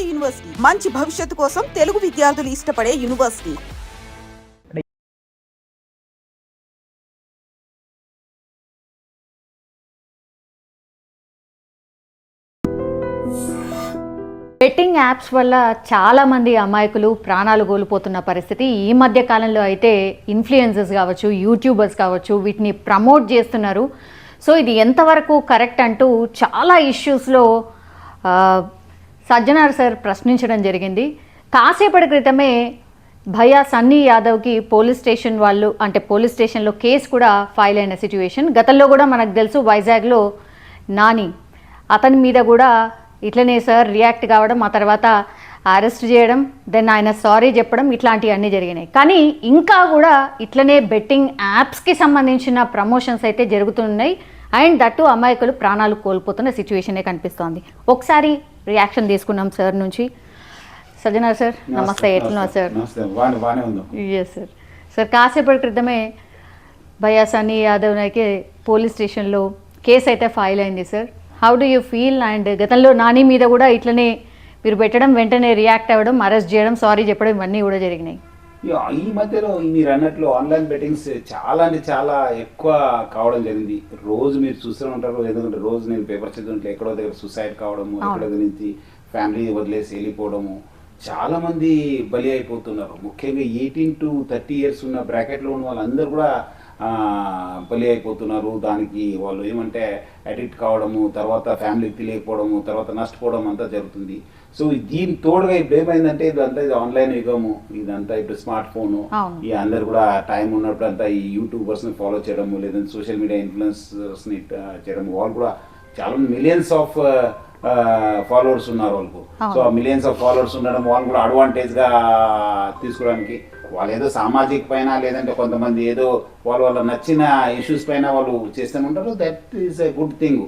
Tamil Nadu university. మంచి భవిష్యత్తు కోసం తెలుగు విద్యార్థులు ఇష్టపడే యూనివర్సిటీ. బెట్టింగ్ యాప్స్ వల్ల చాలామంది అమాయకులు ప్రాణాలు కోల్పోతున్న పరిస్థితి. ఈ మధ్య కాలంలో అయితే ఇన్ఫ్లుయెన్సర్స్ కావచ్చు యూట్యూబర్స్ కావచ్చు వీటిని ప్రమోట్ చేస్తున్నారు. సో ఇది ఎంతవరకు కరెక్ట్ అంటూ చాలా ఇష్యూస్లో సజ్జనార్ సార్ ప్రశ్నించడం జరిగింది. కాసేపటి క్రితమే భయ సన్నీ యాదవ్కి పోలీస్ స్టేషన్ వాళ్ళు అంటే పోలీస్ స్టేషన్లో కేసు కూడా ఫైల్ అయిన సిచ్యువేషన్ గతంలో కూడా మనకు తెలుసు వైజాగ్లో నాని. అతని మీద కూడా ఇట్లనే సార్ రియాక్ట్ కావడం ఆ తర్వాత అరెస్ట్ చేయడం దెన్ ఆయన సారీ చెప్పడం ఇట్లాంటివన్నీ జరిగినాయి. కానీ ఇంకా కూడా ఇట్లనే బెట్టింగ్ యాప్స్కి సంబంధించిన ప్రమోషన్స్ అయితే జరుగుతున్నాయి. అండ్ దట్టు అమాయకులు ప్రాణాలు కోల్పోతున్న సిచ్యువేషనే కనిపిస్తోంది. ఒకసారి రియాక్షన్ తీసుకున్నాం సార్ నుంచి. సజ్జనార్ సార్ నమస్తే ఎట్లున్నారు సార్? ఎస్ సార్ సార్ కాసేపటి క్రితమే భయ్యా సన్నీ యాదవ్ నాయకే పోలీస్ స్టేషన్లో కేసు అయితే ఫైల్ అయింది sir. How do you feel and గతంలో నాని మీద కూడా ఇట్లనే మీరు పెట్టడం వెంటనే రియాక్ట్ అవ్వడం అరెస్ట్ చేయడం సారీ చెప్పడం ఇవన్నీ కూడా జరిగినాయి. ఈ మధ్యలో మీరు అన్నట్లు ఆన్లైన్ బెట్టింగ్స్ చాలా అంటే చాలా ఎక్కువ కావడం జరిగింది. రోజు మీరు చూస్తూనే ఉంటారు ఎందుకంటే రోజు నేను పేపర్ చదువుతుంటే ఎక్కడో దగ్గర సూసైడ్ కావడము ఎక్కడో దగ్గర నుంచి ఫ్యామిలీ వదిలేసి వెళ్ళిపోవడము చాలా మంది బలి అయిపోతున్నారు. ముఖ్యంగా ఎయిటీన్ టు థర్టీ ఇయర్స్ ఉన్న బ్రాకెట్లో ఉన్న వాళ్ళందరూ కూడా బలి అయిపోతున్నారు. దానికి వాళ్ళు ఏమంటే అడిక్ట్ కావడము తర్వాత ఫ్యామిలీకి తెలియకపోవడము తర్వాత నష్టపోవడం అంతా జరుగుతుంది. సో దీని తోడుగా ఇప్పుడు ఏమైందంటే ఇదంతా ఇది ఆన్లైన్ యుగము. ఇదంతా ఇప్పుడు స్మార్ట్ ఫోన్. ఈ అందరు కూడా టైం ఉన్నప్పుడు అంతా ఈ యూట్యూబర్స్ని ఫాలో చేయడము లేదంటే సోషల్ మీడియా ఇన్ఫ్లుయెన్సర్స్ని ఆ, చేయడము. వాళ్ళు కూడా చాలా మిలియన్స్ ఆఫ్ ఫాలోవర్స్ ఉన్నారు వాళ్ళకు. సో మిలియన్స్ ఆఫ్ ఫాలోవర్స్ ఉండడం వాళ్ళు కూడా అడ్వాంటేజ్గా తీసుకోవడానికి వాళ్ళు ఏదో సామాజిక పైన లేదంటే కొంతమంది ఏదో వాళ్ళ వాళ్ళ నచ్చిన ఇష్యూస్ పైన వాళ్ళు చేస్తూనే ఉంటారు. That is a good thing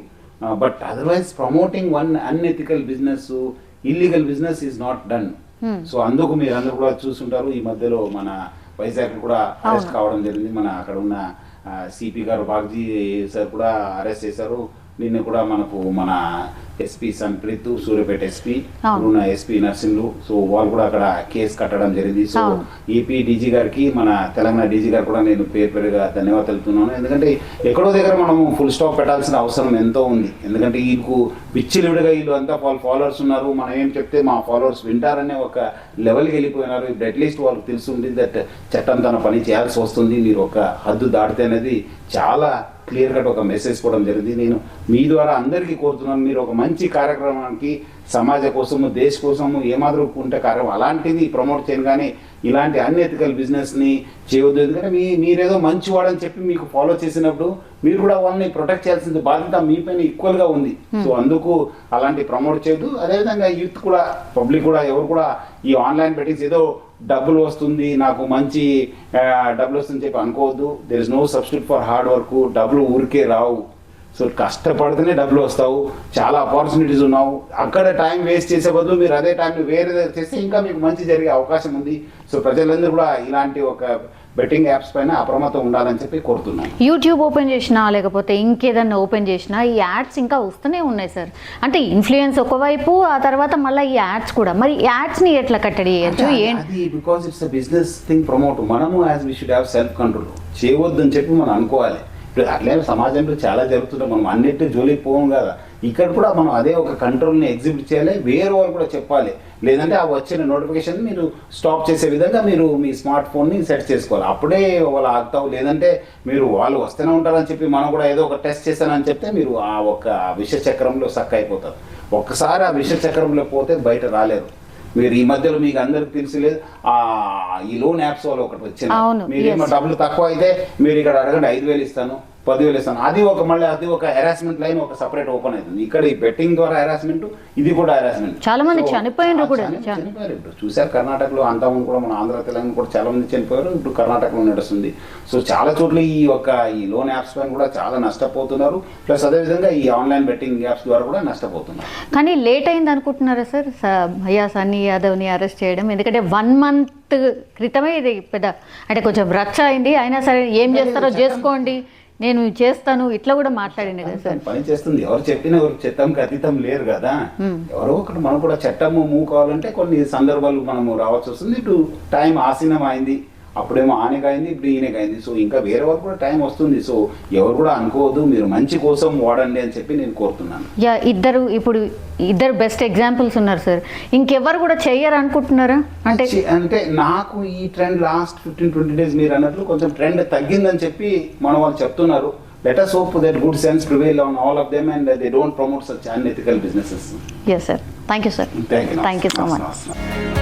but otherwise promoting one unethical business illegal business is not done so అందుకు మీరు అందరూ కూడా చూస్తుంటారు ఈ మధ్యలో మన వైజాగ్ కూడా అరెస్ట్ కావడం జరిగింది. మన అక్కడ ఉన్న సిపి గారు బాగ్జీ సార్ కూడా అరెస్ట్ చేశారు. నిన్న కూడా మనకు మన ఎస్పీ సంప్రీత్ సూర్యపేట ఎస్పీ. ఉన్న ఎస్పీ నర్సింహులు సో వాళ్ళు కూడా అక్కడ కేసు కట్టడం జరిగింది. సో. ఏపీ డీజీ గారికి మన తెలంగాణ డీజీ గారు కూడా నేను పేరు పేరుగా ధన్యవాదాలు తెలుపుతున్నాను ఎందుకంటే ఎక్కడో దగ్గర మనము ఫుల్ స్టాప్ పెట్టాల్సిన అవసరం ఎంతో ఉంది. ఎందుకంటే వీళ్ళకు విచ్చిలుడిగా వీళ్ళు అంతా వాళ్ళ ఫాలోవర్స్ ఉన్నారు. మనం ఏం చెప్తే మా ఫాలోవర్స్ వింటారనే ఒక లెవెల్కి వెళ్ళిపోయినారు. ఇప్పుడు అట్లీస్ట్ వాళ్ళకి తెలుసుంది దట్ చట్టం తన పని చేయాల్సి వస్తుంది. మీరు ఒక హద్దు దాటితే అనేది చాలా క్లియర్ కట్ ఒక మెసేజ్ కూడా జరిగింది. నేను మీ ద్వారా అందరికీ కోరుతున్నాను. మీరు ఒక మంచి కార్యక్రమానికి సమాజ కోసము దేశ కోసము ఏమాత్రం ఉంటే కార్యక్రమం అలాంటిది ప్రమోట్ చేయను కానీ ఇలాంటి అన్ఎథికల్ బిజినెస్ని చేయవద్దు ఎందుకంటే మీ మీరేదో మంచివాడని చెప్పి మీకు ఫాలో చేసినప్పుడు మీరు కూడా వాళ్ళని ప్రొటెక్ట్ చేయాల్సిన బాధ్యత మీ పైన ఈక్వల్గా ఉంది. సో అందుకు అలాంటి ప్రమోట్ చేయొద్దు. అదేవిధంగా యూత్ కూడా పబ్లిక్ కూడా ఎవరు కూడా ఈ ఆన్లైన్ బెట్టింగ్స్ ఏదో డబ్బులు వస్తుంది నాకు మంచి డబ్బులు వస్తుంది చెప్పి అనుకోవద్దు. There is no substitute for hard work డబ్బులు ఊరికే రావు. సో కష్టపడితేనే డబ్బులు వస్తావు చాలా ఆపర్చునిటీస్ ఉన్నావు. అక్కడ టైం వేస్ట్ చేసే బదులు మీరు అదే టైం వేరే చేస్తే ఇంకా మీకు మంచి జరిగే అవకాశం ఉంది. సో ప్రజలందరూ కూడా ఇలాంటి ఒక బెట్టింగ్ యాప్స్ పైన అప్రమత్తం ఉండాలని చెప్పి కోరుతున్నాను. యూట్యూబ్ ఓపెన్ చేసినా లేకపోతే ఇంకేదన్నా ఓపెన్ చేసినా ఈ యాడ్స్ ఇంకా వస్తూనే ఉన్నాయి సార్ అంటే ఇన్ఫ్లుయెన్స్ ఒకవైపు ఆ తర్వాత మళ్ళీ ఈ యాడ్స్ కూడా. మరి యాడ్స్ని ఎట్లా కట్టడి చేయొచ్చు? ఏంటి because it's business thing promote మనము as we should have self control చేయవద్దు అని చెప్పి మనం అనుకోవాలి. ఇప్పుడు అట్లే సమాజంలో చాలా జరుగుతుంటాం మనం అన్నిటి జోలికి పోం కదా. ఇక్కడ కూడా మనం అదే ఒక కంట్రోల్ని ఎగ్జిబిట్ చేయాలి. వేరే వాళ్ళు కూడా చెప్పాలి. లేదంటే ఆ వచ్చిన నోటిఫికేషన్ మీరు స్టాప్ చేసే విధంగా మీరు మీ స్మార్ట్ ఫోన్ని సెట్ చేసుకోవాలి. అప్పుడే వాళ్ళు ఆగుతావు. లేదంటే మీరు వాళ్ళు వస్తూనే ఉంటారని చెప్పి మనం కూడా ఏదో ఒక టెస్ట్ చేశానని చెప్తే మీరు ఆ ఒక విష చక్రంలో సక్ అయిపోతారు. ఒక్కసారి ఆ విష చక్రంలో పోతే బయట రాలేరు. మీరు ఈ మధ్యలో మీకు అందరికి తెలిసిలేదు ఆ ఈ లోన్ యాప్స్ వాళ్ళు ఒకటి వచ్చింది మీరేమో. డబ్బులు తక్కువ అయితే మీరు ఇక్కడ అడగండి ఐదు వేలు ఇస్తాను పదివేలు ఇస్తాను అది ఒక మళ్ళీ అది ఒక హెరాస్మెంట్ లైన్ ఒక సపరేట్ ఓపెన్ అవుతుంది ఇక్కడ ఈ బెట్టింగ్ ద్వారా హెరాస్మెంట్ ఇది కూడా హెరాస్మెంట్ చాలా మంది చనిపోయిండ్రు కూడా. చనిపోయారు ఇప్పుడు. చూసారు కర్ణాటకలో అంతా ఉంది కూడా మన ఆంధ్ర తెలంగాణ కూడా చాలా మంది చనిపోయారు. ఇప్పుడు కర్ణాటకలో నడుస్తుంది. సో చాలా చోట్ల ఈ యొక్క ఈ లోన్ యాప్స్ పైన కూడా చాలా నష్టపోతున్నారు. ప్లస్ అదేవిధంగా ఈ ఆన్లైన్ బెట్టింగ్ యాప్స్ ద్వారా కూడా నష్టపోతున్నారు. కానీ లేట్ అయింది అనుకుంటున్నారా సార్? భయ్యా సన్నీ యాదవ్ని అరెస్ట్ చేయడం. ఎందుకంటే వన్ మంత్ క్రితమే ఇది పెద్ద అంటే కొంచెం రచ్చ అయింది. అయినా సరే ఏం చేస్తారో చేసుకోండి. నేను చేస్తాను ఇట్లా కూడా మాట్లాడింది కదా సార్. పని చేస్తుంది. ఎవరు చెప్పినా ఎవరు చట్టంకి అతీతం లేరు కదా. ఎవరో ఒకటి మనం కూడా చట్టము మూవ్ కావాలంటే కొన్ని సందర్భాలు మనము రావాల్సి వస్తుంది. ఇటు టైం ఆసీనం అయింది. అప్పుడేమో ఆనెకి అయింది ఇప్పుడు ఈయనకి అయింది సో ఇంకా వేరే వాళ్ళకి కూడా టైం వస్తుంది. సో ఎవరు కూడా అనుకోవద్దు. మీరు మంచి కోసం వాడండి అని చెప్పి నేను కోరుతున్నాను. యా ఇద్దరు ఇప్పుడు ఇద్దరు బెస్ట్ ఎగ్జాంపుల్స్ ఉన్నారు సార్ ఇంకెవరు కూడా చెయ్యరు అనుకుంటున్నారా అంటే అంటే నాకు ఈ trend last fifteen twenty days మీరు అన్నట్లు కొంచెం ట్రెండ్ తగ్గిందని చెప్పి మన వాళ్ళు చెప్తున్నారు. Let us hope that good sense prevail on all of them and they don't promote such unethical businesses yes sir thank you sir thank you so much